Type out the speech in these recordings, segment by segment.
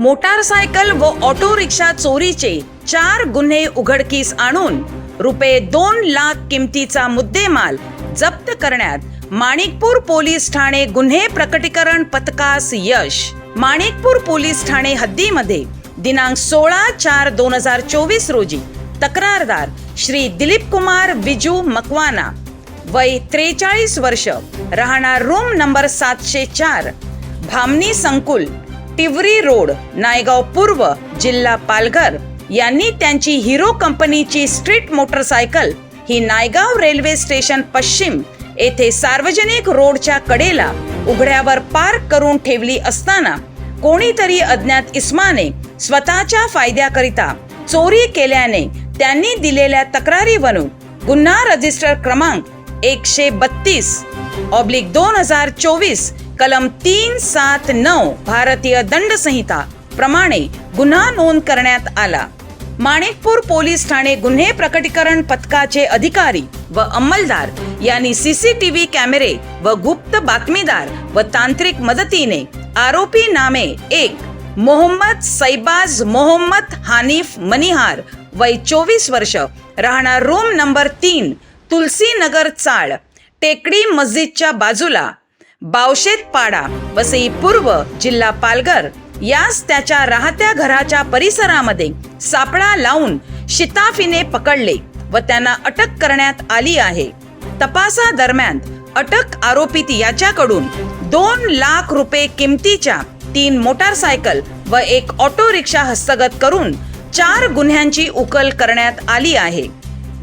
Motorcycle व auto rickshaw चोरीचे चार गुन्हे उघडकीस आणून रुपये दोन लाख किमतीचा मुद्देमाल जप्त करण्यात माणिकपूर पोलीस ठाणे गुन्हे प्रकटीकरण पथकास यश. माणिकपूर पोलीस ठाणे हद्दीमध्ये दिनांक सोळा चार दोन हजार चोवीस रोजी तक्रारदार श्री दिलीप कुमार विजू मकवाना वय त्रेचाळीस वर्ष राहणार रूम नंबर सातशे चार भामनी संकुल टिवरी रोड नायगाव पूर्व जिल्हा पालघर यांनी त्यांची हिरो कंपनीची स्ट्रीट मोटरसायकल ही नायगाव रेल्वे स्टेशन पश्चिम येथे सार्वजनिक रोडच्या कडेला उघड्यावर पार्क करून ठेवली असताना कोणीतरी अज्ञात इस्माने स्वतःच्या फायद्याकरिता चोरी केल्याने त्यांनी दिलेल्या तक्रारीवरून गुन्हा रजिस्टर क्रमांक एकशे बत्तीस ऑब्लिक दोन हजार चोवीस कलम तीन सात नऊ भारतीय दंड संहिता प्रमाणे गुन्हा नोंद करण्यात आला. माणिकपूर पोलीस ठाणे गुन्हे प्रकटीकरण पथकाचे अधिकारी व अंमलदार यांनी सीसीटीव्ही कॅमेरे व गुप्त बातमीदार व तांत्रिक मदतीने आरोपी नामे एक मोहम्मद सैबाज मोहम्मद हानिफ मनिहार वय चोवीस वर्ष राहणार रूम नंबर तीन तुलसी नगर चाळ टेकडी मस्जिदच्या बाजूला बावशेत पाडा वसई पूर्व जिल्हा पालघर. यास त्याच्या राहत्या घराच्या परिसरामध्ये सापळा लावून शिताफीने पकडले व त्यांना अटक करण्यात आली आहे. तपासादरम्यान अटक आरोपीत याच्याकडून दोन लाख रुपये किमतीच्या तीन मोटारसायकल व एक ऑटो रिक्षा हस्तगत करून चार गुन्ह्यांची उकल करण्यात आली आहे.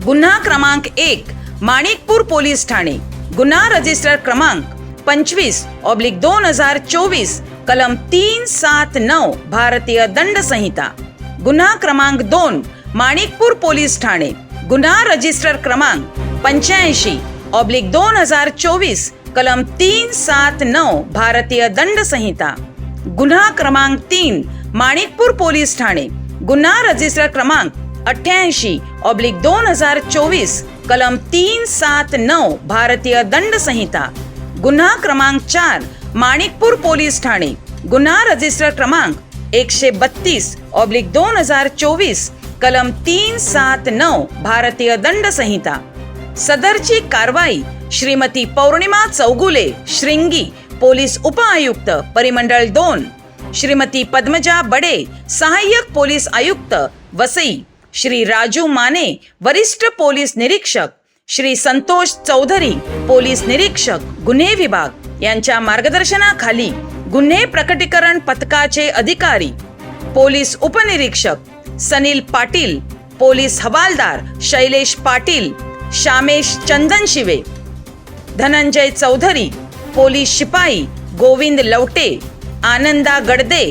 गुन्हा क्रमांक एक माणिकपूर पोलीस ठाणे. गुन्हा रजिस्टर क्रमांक पंचवीस ऑब्लिक दोन हजार चोवीस कलम तीन सात नऊ भारतीय दंड संहिता. गुन्हा क्रमांक दोन माणिकपूर पोलीस ठाणे. गुन्हा रजिस्टर क्रमांक पंच्याऐंशी ऑब्लिक दोन हजार चोवीस कलम तीन सात नऊ भारतीय दंड संहिता. गुन्हा क्रमांक तीन माणिकपूर पोलीस ठाणे. गुन्हा रजिस्टर क्रमांक अठ्ठ्याऐंशी ऑब्लिक दोन हजार चोवीस कलम तीन सात नऊ भारतीय दंड संहिता. गुन्हा क्रमांक चार माणिकपूर पोलीस ठाणे. गुन्हा रजिस्टर क्रमांक एकशे बत्तीस ऑब्लिक दोन हजार चोवीस कलम तीन सात नऊ भारतीय दंड संहिता. सदरची कारवाई श्रीमती पौर्णिमा चौगुले श्रिंगी पोलीस उपआयुक्त परिमंडळ दोन. श्रीमती पद्मजा बडे सहाय्यक पोलीस आयुक्त वसई. श्री राजू माने वरिष्ठ पोलीस निरीक्षक. श्री संतोष चौधरी पोलीस निरीक्षक गुन्हे विभाग यांच्या मार्गदर्शनाखाली गुन्हे प्रकटीकरण पथकाचे अधिकारी पोलीस उपनिरीक्षक सनील पाटील पोलीस हवालदार शैलेश पाटील शामेश चंदन शिवे धनंजय चौधरी पोलीस शिपाई गोविंद लवटे आनंदा गडदे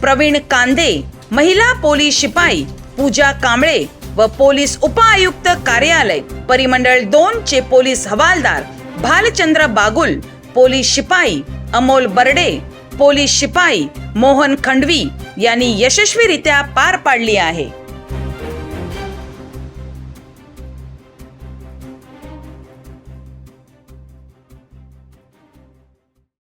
प्रवीण कांदे महिला पोलीस शिपाई पूजा कांबळे व पोलीस उपआयुक्त कार्यालय. परिमंडळ दोन चे पोलीस हवालदार भालचंद्र बागुल पोलीस शिपाई अमोल बर्डे पोलीस शिपाई मोहन खंडवी यांनी यशस्वीरित्या पार पाडली आहे.